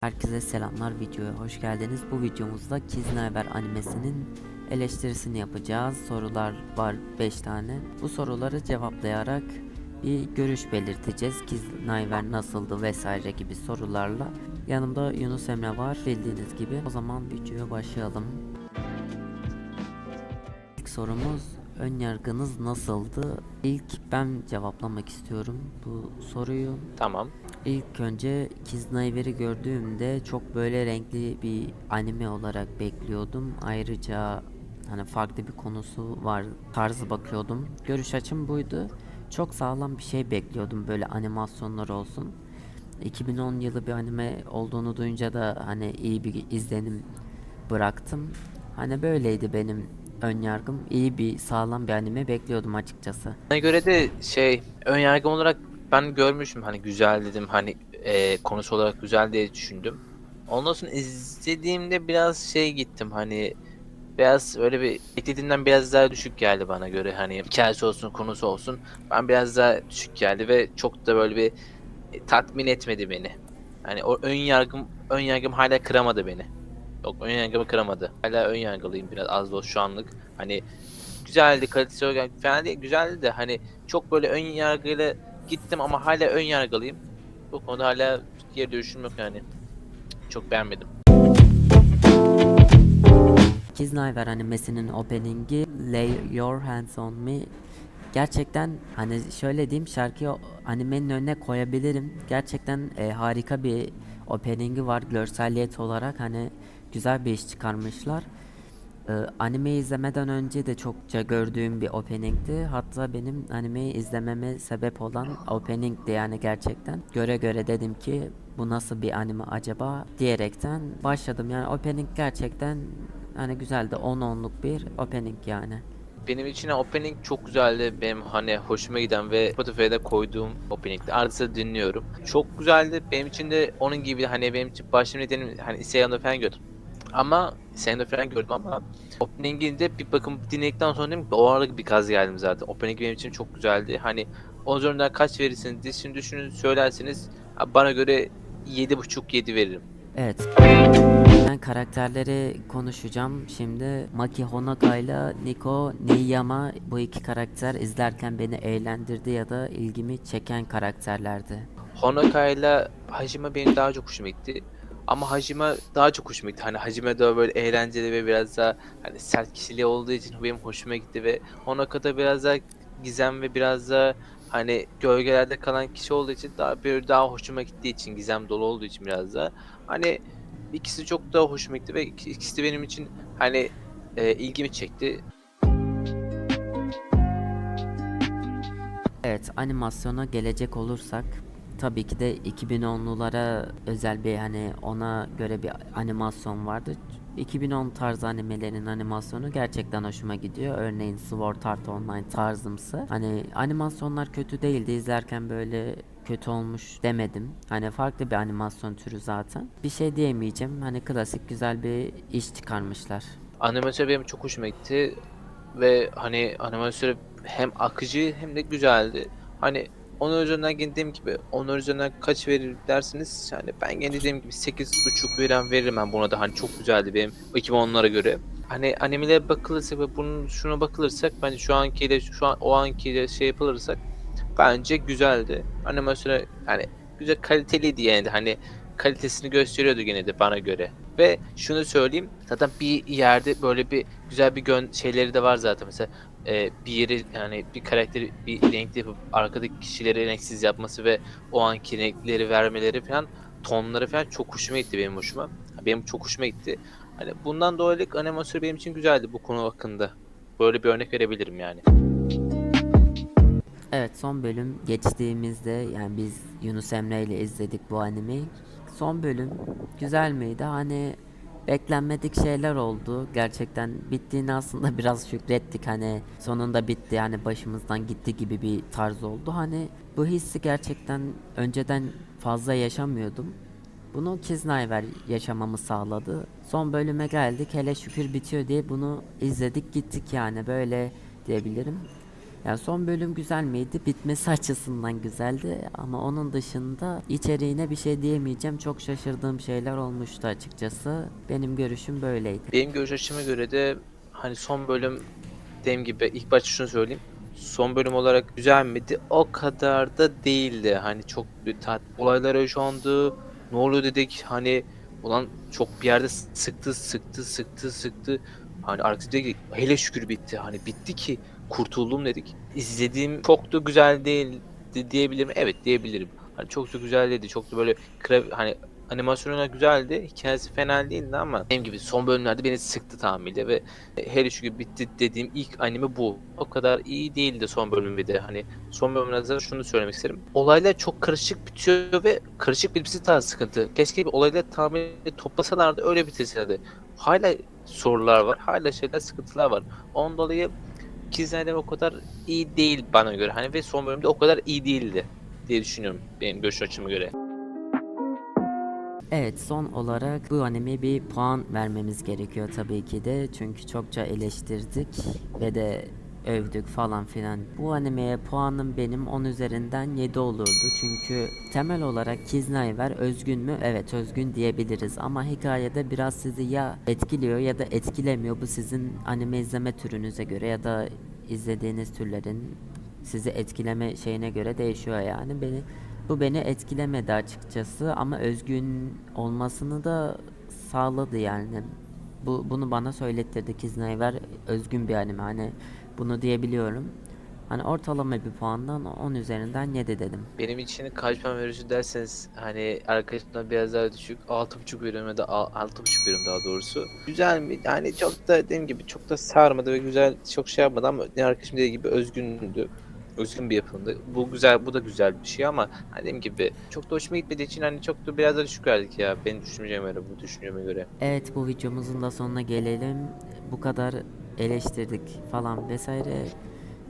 Herkese selamlar videoya hoş geldiniz. Bu videomuzda Kiznaiver animesinin eleştirisini yapacağız. Sorular var 5 tane. Bu soruları cevaplayarak bir görüş belirteceğiz. Kiznaiver nasıldı vesaire gibi sorularla. Yanımda Yunus Emre var bildiğiniz gibi. O zaman videoya başlayalım. İlk sorumuz ön yargınız nasıldı? İlk ben cevaplamak istiyorum bu soruyu. Tamam. İlk önce Kiznaiver'i gördüğümde çok böyle renkli bir anime olarak bekliyordum. Ayrıca hani farklı bir konusu var tarzı bakıyordum. Görüş açım buydu. Çok sağlam bir şey bekliyordum böyle animasyonlar olsun. 2010 yılı bir anime olduğunu duyunca da hani iyi bir izlenim bıraktım. Hani böyleydi benim ön yargım. İyi bir sağlam bir anime bekliyordum açıkçası. Bana göre de şey ön yargım olarak ben görmüşüm hani güzel dedim hani e, konusu olarak güzel diye düşündüm. Ondan sonra izlediğimde biraz şey gittim hani biraz öyle bir beklediğimden biraz daha düşük geldi bana göre hani hikayesi olsun konusu olsun ben biraz daha düşük geldi ve çok da böyle bir e, tatmin etmedi beni. Hani o ön yargım ön yargım hala kıramadı beni. Yok ön yargımı kıramadı. Hala ön yargılıyım biraz az da şu anlık. Hani güzeldi kalitesi olarak fena değil güzeldi de hani çok böyle ön yargıyla gittim ama hala ön yargılıyım. Bu konuda hala geri dönüşüm yok yani. Çok beğenmedim. Kiznaiver animesinin opening'i Lay Your Hands On Me gerçekten hani şöyle diyeyim şarkıyı animenin önüne koyabilirim. Gerçekten e, harika bir opening'i var görselliyet olarak hani güzel bir iş çıkarmışlar. Ee, animeyi izlemeden önce de çokça gördüğüm bir opening'ti. Hatta benim animeyi izlememe sebep olan opening'ti yani gerçekten. Göre göre dedim ki bu nasıl bir anime acaba diyerekten başladım. Yani opening gerçekten hani güzeldi. 10 onluk bir opening yani. Benim için opening çok güzeldi. Benim hani hoşuma giden ve Spotify'da koyduğum opening'di. Sırada dinliyorum. Çok güzeldi. Benim için de onun gibi hani benim için başım nedenim hani Isayano falan gördüm. Ama Isayano falan gördüm ama opening'inde bir bakım dinledikten sonra dedim ki o arada bir gaz geldim zaten. Opening benim için çok güzeldi. Hani 10 üzerinden kaç verirsiniz? Dizisini düşünün söylerseniz bana göre 7.5-7 veririm. Evet. Ben karakterleri konuşacağım. Şimdi Maki Honoka ile Nico Niyama bu iki karakter izlerken beni eğlendirdi ya da ilgimi çeken karakterlerdi. Honoka ile Hajime benim daha çok hoşuma gitti. Ama Hajime daha çok hoşuma gitti. Hani Hajime daha böyle eğlenceli ve biraz daha hani sert kişiliği olduğu için benim hoşuma gitti ve Honoka da biraz daha gizem ve biraz da hani gölgelerde kalan kişi olduğu için daha bir daha hoşuma gittiği için gizem dolu olduğu için biraz da hani ikisi çok daha hoşuma gitti ve ik- ikisi de benim için hani e, ilgimi çekti. Evet animasyona gelecek olursak tabii ki de 2010'lulara özel bir hani ona göre bir animasyon vardı. 2010 tarzı animelerin animasyonu gerçekten hoşuma gidiyor. Örneğin Sword Art Online tarzımsı. Hani animasyonlar kötü değildi. İzlerken böyle kötü olmuş demedim. Hani farklı bir animasyon türü zaten. Bir şey diyemeyeceğim. Hani klasik güzel bir iş çıkarmışlar. Animasyon benim çok hoşuma gitti ve hani animasyon hem akıcı hem de güzeldi. Hani onun üzerinden gene dediğim gibi onun üzerinden kaç verir dersiniz yani ben gene dediğim gibi 8.5 veren veririm ben buna da hani çok güzeldi benim 2010'lara göre. Hani animelere bakılırsa ve bunun şuna bakılırsak bence şu ankiyle şu an o ankiyle şey yapılırsak bence güzeldi. Animasyon yani güzel kaliteliydi yani hani kalitesini gösteriyordu gene de bana göre. Ve şunu söyleyeyim zaten bir yerde böyle bir güzel bir gön şeyleri de var zaten mesela e, bir yeri yani bir karakteri bir renkli yapıp arkadaki kişileri renksiz yapması ve o anki renkleri vermeleri falan tonları falan çok hoşuma gitti benim hoşuma. Benim çok hoşuma gitti. Hani bundan dolayı animasyon benim için güzeldi bu konu hakkında. Böyle bir örnek verebilirim yani. Evet son bölüm geçtiğimizde yani biz Yunus Emre ile izledik bu animeyi. Son bölüm güzel miydi? Hani beklenmedik şeyler oldu. Gerçekten bittiğini aslında biraz şükrettik. Hani sonunda bitti hani başımızdan gitti gibi bir tarz oldu. Hani bu hissi gerçekten önceden fazla yaşamıyordum. Bunu Kiznaiver yaşamamı sağladı. Son bölüme geldik. Hele şükür bitiyor diye bunu izledik gittik yani böyle diyebilirim. Yani son bölüm güzel miydi? Bitmesi açısından güzeldi ama onun dışında içeriğine bir şey diyemeyeceğim. Çok şaşırdığım şeyler olmuştu açıkçası. Benim görüşüm böyleydi. Benim görüş açıma göre de hani son bölüm dediğim gibi ilk başta şunu söyleyeyim. Son bölüm olarak güzel miydi? O kadar da değildi. Hani çok olaylar yaşandı. Ne oluyor dedik hani ulan çok bir yerde sıktı sıktı sıktı sıktı. Hani arkası dedi ki hele şükür bitti. Hani bitti ki kurtuldum dedik. İzlediğim çok da güzel değildi diyebilirim. Evet diyebilirim. Hani çok da güzel değildi. Çok da böyle hani animasyonu güzeldi. Hikayesi fena değildi ama benim gibi son bölümlerde beni sıktı tamamıyla ve hele şükür bitti dediğim ilk anime bu. O kadar iyi değildi son bölümü de. Hani son bölümlerde de şunu söylemek isterim. Olaylar çok karışık bitiyor ve karışık bitmesi daha sıkıntı. Keşke bir olayları tamamen toplasalardı öyle bitirselerdi. Hala sorular var. Hala şeyler sıkıntılar var. Ondan dolayı Kizler'de o kadar iyi değil bana göre. Hani ve son bölümde o kadar iyi değildi diye düşünüyorum benim görüş açıma göre. Evet son olarak bu animeye bir puan vermemiz gerekiyor tabii ki de. Çünkü çokça eleştirdik ve de övdük falan filan. Bu animeye puanım benim 10 üzerinden 7 olurdu. Çünkü temel olarak Kiznayver özgün mü? Evet özgün diyebiliriz ama hikayede biraz sizi ya etkiliyor ya da etkilemiyor. Bu sizin anime izleme türünüze göre ya da izlediğiniz türlerin sizi etkileme şeyine göre değişiyor yani. Beni bu beni etkilemedi açıkçası ama özgün olmasını da sağladı yani. Bu bunu bana söylettirdi Kiznayver özgün bir anime hani bunu diyebiliyorum. Hani ortalama bir puandan 10 üzerinden 7 dedim. Benim için kaç puan veriyorsun derseniz hani arkadaşımdan biraz daha düşük 6.5 veriyorum ya da 6.5 veriyorum daha doğrusu. Güzel mi? Yani çok da dediğim gibi çok da sarmadı ve güzel çok şey yapmadı ama arkadaşım dediği gibi özgündü. Özgün bir yapımdı. Bu güzel, bu da güzel bir şey ama hani dediğim gibi çok da hoşuma gitmediği için hani çok da biraz da düşük verdik ya. Benim düşünceme göre, bu düşünceme göre. Evet bu videomuzun da sonuna gelelim. Bu kadar eleştirdik falan vesaire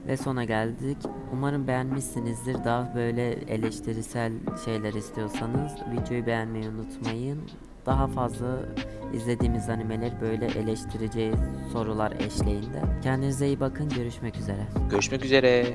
ve sona geldik. Umarım beğenmişsinizdir. Daha böyle eleştirisel şeyler istiyorsanız videoyu beğenmeyi unutmayın. Daha fazla izlediğimiz animeleri böyle eleştireceği sorular eşliğinde. Kendinize iyi bakın. Görüşmek üzere. Görüşmek üzere.